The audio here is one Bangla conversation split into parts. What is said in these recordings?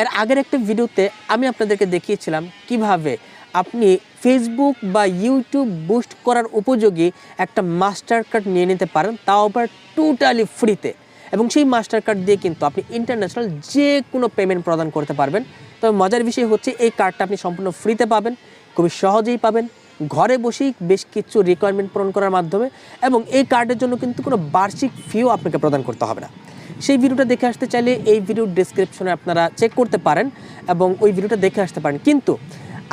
এর আগের একটা ভিডিওতে আমি আপনাদেরকে দেখিয়েছিলাম কীভাবে আপনি ফেসবুক বা ইউটিউব বুস্ট করার উপযোগী একটা মাস্টার কার্ড নিয়ে নিতে পারেন, তাও আবার টোটালি ফ্রিতে এবং সেই মাস্টার কার্ড দিয়ে কিন্তু আপনি ইন্টারন্যাশনাল যে কোনো পেমেন্ট প্রদান করতে পারবেন। তবে মজার বিষয় হচ্ছে এই কার্ডটা আপনি সম্পূর্ণ ফ্রিতে পাবেন, খুবই সহজেই পাবেন, ঘরে বসেই বেশ কিছু রিকোয়ারমেন্ট পূরণ করার মাধ্যমে এবং এই কার্ডের জন্য কিন্তু কোনো বার্ষিক ফিও আপনাকে প্রদান করতে হবে না। সেই ভিডিওটা দেখে আসতে চাইলে এই ভিডিওর ডিসক্রিপশনে আপনারা চেক করতে পারেন এবং ওই ভিডিওটা দেখে আসতে পারেন। কিন্তু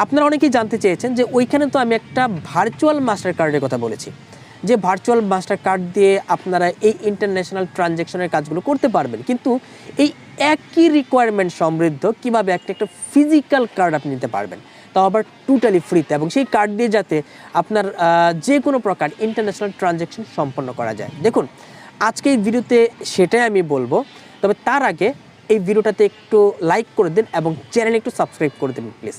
আপনারা অনেকেই জানতে চেয়েছেন যে ওইখানে তো আমি একটা ভার্চুয়াল মাস্টার কার্ডের কথা বলেছি। যে ভার্চুয়াল মাস্টার কার্ড দিয়ে আপনারা এই ইন্টারন্যাশনাল ট্রানজ্যাকশনের কাজগুলো করতে পারবেন। কিন্তু এই একই রিকোয়ারমেন্ট সমৃদ্ধ কীভাবে একটা একটা ফিজিক্যাল কার্ড আপনি নিতে পারবেন তাও আবার টোটালি ফ্রিতে এবং সেই কার্ড দিয়ে যাতে আপনার যে কোনো প্রকার ইন্টারন্যাশনাল ট্রানজ্যাকশন সম্পন্ন করা যায়। দেখুন আজকে এই ভিডিওতে সেটাই আমি বলব। তবে তার আগে এই ভিডিওটাতে একটু লাইক করে দিন এবং চ্যানেলে একটু সাবস্ক্রাইব করে দেবেন প্লিজ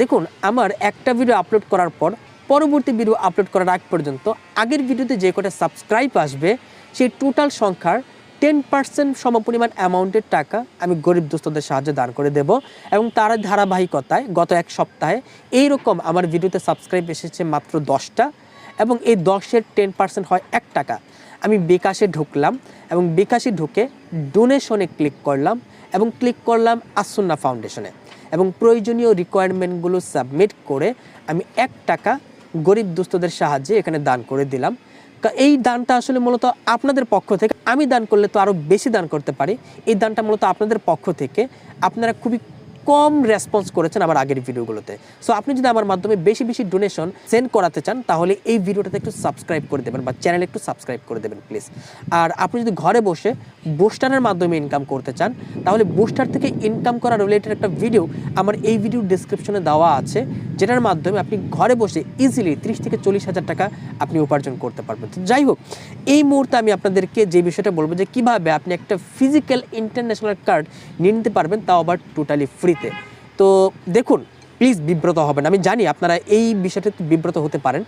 দেখুন, আমার একটা ভিডিও আপলোড করার পর, পরবর্তী ভিডিও আপলোড করার আগ পর্যন্ত আগের ভিডিওতে যে কটা সাবস্ক্রাইব আসবে, সেই টোটাল সংখ্যার টেন পার্সেন্ট সমপরিমাণ অ্যামাউন্টের টাকা আমি গরিব দুস্থদের সাহায্যে দান করে দেব এবং তার ধারাবাহিকতায় গত এক সপ্তাহে এই রকম আমার ভিডিওতে সাবস্ক্রাইব এসেছে মাত্র দশটা। এবং এই দশের টেন পার্সেন্ট হয় এক টাকা। আমি বিকাশে ঢুকলাম এবং বিকাশে ঢুকে ডোনেশনে ক্লিক করলাম এবং ক্লিক করলাম আসুন্না ফাউন্ডেশনে এবং প্রয়োজনীয় রিকোয়ারমেন্টগুলো সাবমিট করে আমি এক টাকা গরিব দুস্থদের সাহায্যে এখানে দান করে দিলাম। এই দানটা আসলে মূলত আপনাদের পক্ষ থেকে, আমি দান করলে তো আরও বেশি দান করতে পারি। এই দানটা মূলত আপনাদের পক্ষ থেকে। আপনারা খুবই কম রেসপন্স করেছেন আমার আগের ভিডিওগুলোতে। সো আপনি যদি আমার মাধ্যমে বেশি বেশি ডোনেশন সেন্ড করাতে চান, তাহলে এই ভিডিওটাতে একটু সাবস্ক্রাইব করে দেবেন বা চ্যানেলে একটু সাবস্ক্রাইব করে দেবেন প্লিজ আর আপনি যদি ঘরে বসে বুস্টারের মাধ্যমে ইনকাম করতে চান, তাহলে বুস্টার থেকে ইনকাম করা রিলেটেড একটা ভিডিও আমার এই ভিডিও ডিসক্রিপশনে দেওয়া আছে, যেটার মাধ্যমে আপনি ঘরে বসে ইজিলি তিরিশ থেকে চল্লিশ হাজার টাকা আপনি উপার্জন করতে পারবেন। তো যাই হোক, এই মুহূর্তে আমি আপনাদেরকে যে বিষয়টা বলব যে কীভাবে আপনি একটা ফিজিক্যাল ইন্টারন্যাশনাল কার্ড নিয়ে নিতে পারবেন, তাও আবার টোটালি ফ্রিতে তো দেখুন প্লিজ বিব্রত হবেন। আমি জানি আপনারা এই বিষয়টাতে বিব্রত হতে পারেন।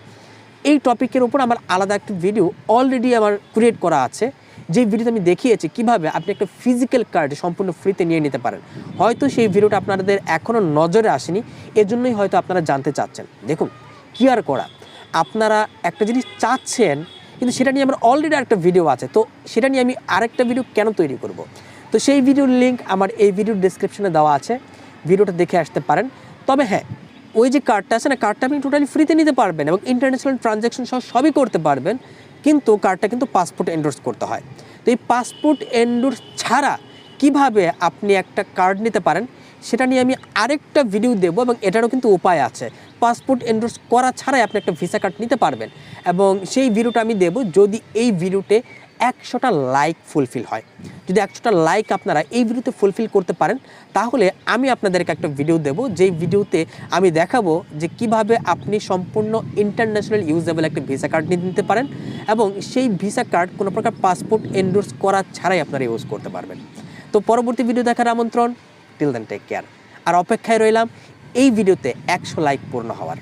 এই টপিকের উপর আমার আলাদা একটা ভিডিও অলরেডি আমার ক্রিয়েট করা আছে। যে ভিডিওতে আমি দেখিয়েছি কীভাবে আপনি একটা ফিজিক্যাল কার্ড সম্পূর্ণ ফ্রিতে নিয়ে নিতে পারেন। হয়তো সেই ভিডিওটা আপনাদের এখনও নজরে আসেনি, এজন্যই হয়তো আপনারা জানতে চাচ্ছেন। দেখুন কি আর করা আপনারা একটা জিনিস চাচ্ছেন, কিন্তু সেটা নিয়ে আমার অলরেডি একটা ভিডিও আছে। তো সেটা নিয়ে আমি আরেকটা ভিডিও কেন তৈরি করব? তো সেই ভিডিওর লিঙ্ক আমার এই ভিডিওর ডিসক্রিপশনে দেওয়া আছে। ভিডিওটা দেখে আসতে পারেন। তবে হ্যাঁ ওই যে কার্ডটা আছে না কার্ডটা আপনি টোটালি ফ্রিতে নিতে পারবেন এবং ইন্টারন্যাশনাল ট্রানজ্যাকশন সহ সবই করতে পারবেন, কিন্তু কার্ডটা কিন্তু পাসপোর্ট এন্ডোর্স করতে হয়। তো এই পাসপোর্ট এন্ডোর্স ছাড়া কীভাবে আপনি একটা কার্ড নিতে পারেন, সেটা নিয়ে আমি আরেকটা ভিডিও দেবো এবং এটারও কিন্তু উপায় আছে। পাসপোর্ট এন্ডোর্স করা ছাড়াই আপনি একটা ভিসা কার্ড নিতে পারবেন এবং সেই ভিডিওটা আমি দেবো। যদি এই ভিডিওতে একশোটা লাইক ফুলফিল হয়। যদি একশোটা লাইক আপনারা এই ভিডিওতে ফুলফিল করতে পারেন, তাহলে আমি আপনাদেরকে একটা ভিডিও দেবো। যেই ভিডিওতে আমি দেখাবো যে কীভাবে আপনি সম্পূর্ণ ইন্টারন্যাশনাল ইউজেবল একটা ভিসা কার্ড নিয়ে নিতে পারেন এবং সেই ভিসা কার্ড কোনো প্রকার পাসপোর্ট এন্ডোর্স করা ছাড়াই আপনারা ইউজ করতে পারবেন। তো পরবর্তী ভিডিও দেখার আমন্ত্রণ। টিল দেন টেক কেয়ার আর অপেক্ষায় রইলাম, এই ভিডিওতে একশো লাইক পূর্ণ হওয়ার।